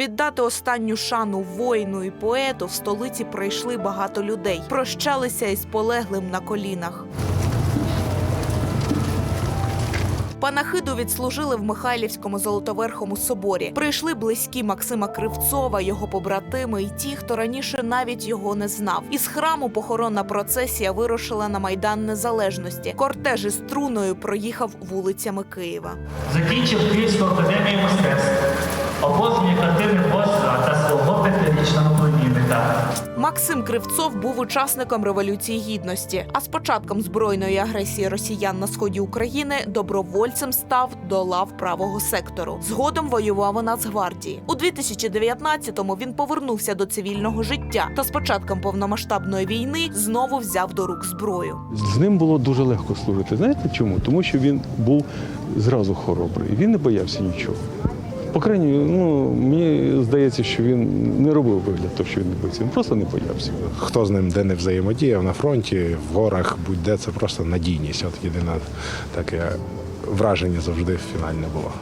Віддати останню шану воїну і поету в столиці прийшли багато людей. Прощалися із полеглим на колінах. Панахиду відслужили в Михайлівському Золотоверхому соборі. Прийшли близькі Максима Кривцова, його побратими і ті, хто раніше навіть його не знав. Із храму похоронна процесія вирушила на майдан Незалежності. Кортеж із труною проїхав вулицями Києва. Закінчив Київську академію мистецтв, обожнює Максим Кривцов був учасником революції гідності. А з початком збройної агресії росіян на сході України добровольцем став до лав правого сектору. Згодом воював у Нацгвардії. У 2019-му він повернувся до цивільного життя та з початком повномасштабної війни знову взяв до рук зброю. З ним було дуже легко служити. Знаєте чому? Тому що він був зразу хоробрий. Він не боявся нічого. По крайній, ну мені здається, що він не робив вигляд, того, що він не боїться. Він просто не боявся. Хто з ним де не взаємодіяв на фронті, в горах, будь-де це просто надійність. От єдине таке враження завжди фінальне було.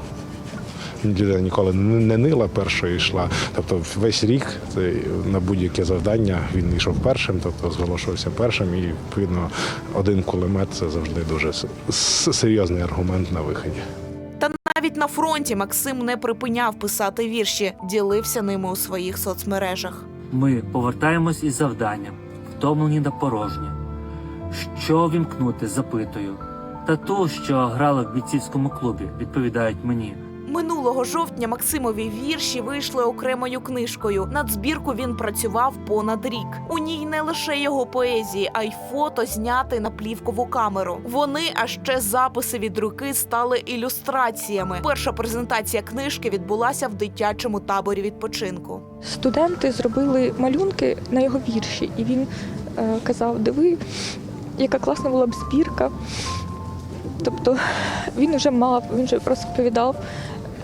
Людина ніколи не нила першою йшла. Тобто весь рік на будь-яке завдання він йшов першим, тобто зголошувався першим, і відповідно один кулемет це завжди дуже серйозний аргумент на виході. Навіть на фронті Максим не припиняв писати вірші, ділився ними у своїх соцмережах. Ми повертаємось із завданням, втомлені на порожнє. Що вімкнути, запитую. Та ту, що грала в бійцівському клубі, відповідають мені. Минулого жовтня Максимові вірші вийшли окремою книжкою. Над збірку він працював понад рік. У ній не лише його поезії, а й фото зняти на плівкову камеру. Вони, а ще записи від руки, стали ілюстраціями. Перша презентація книжки відбулася в дитячому таборі відпочинку. Студенти зробили малюнки на його вірші, і він е, казав: диви, яка класна була б збірка. Тобто він вже мав, він вже розповідав,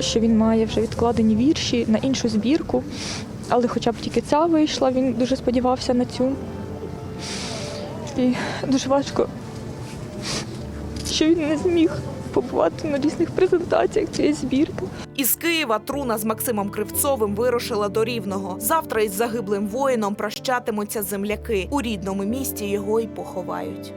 що він має вже відкладені вірші на іншу збірку, але хоча б тільки ця вийшла, він дуже сподівався на цю. І дуже важко, що він не зміг побувати на різних презентаціях цієї збірки. Із Києва труна з Максимом Кривцовим вирушила до Рівного. Завтра із загиблим воїном прощатимуться земляки. У рідному місті його й поховають.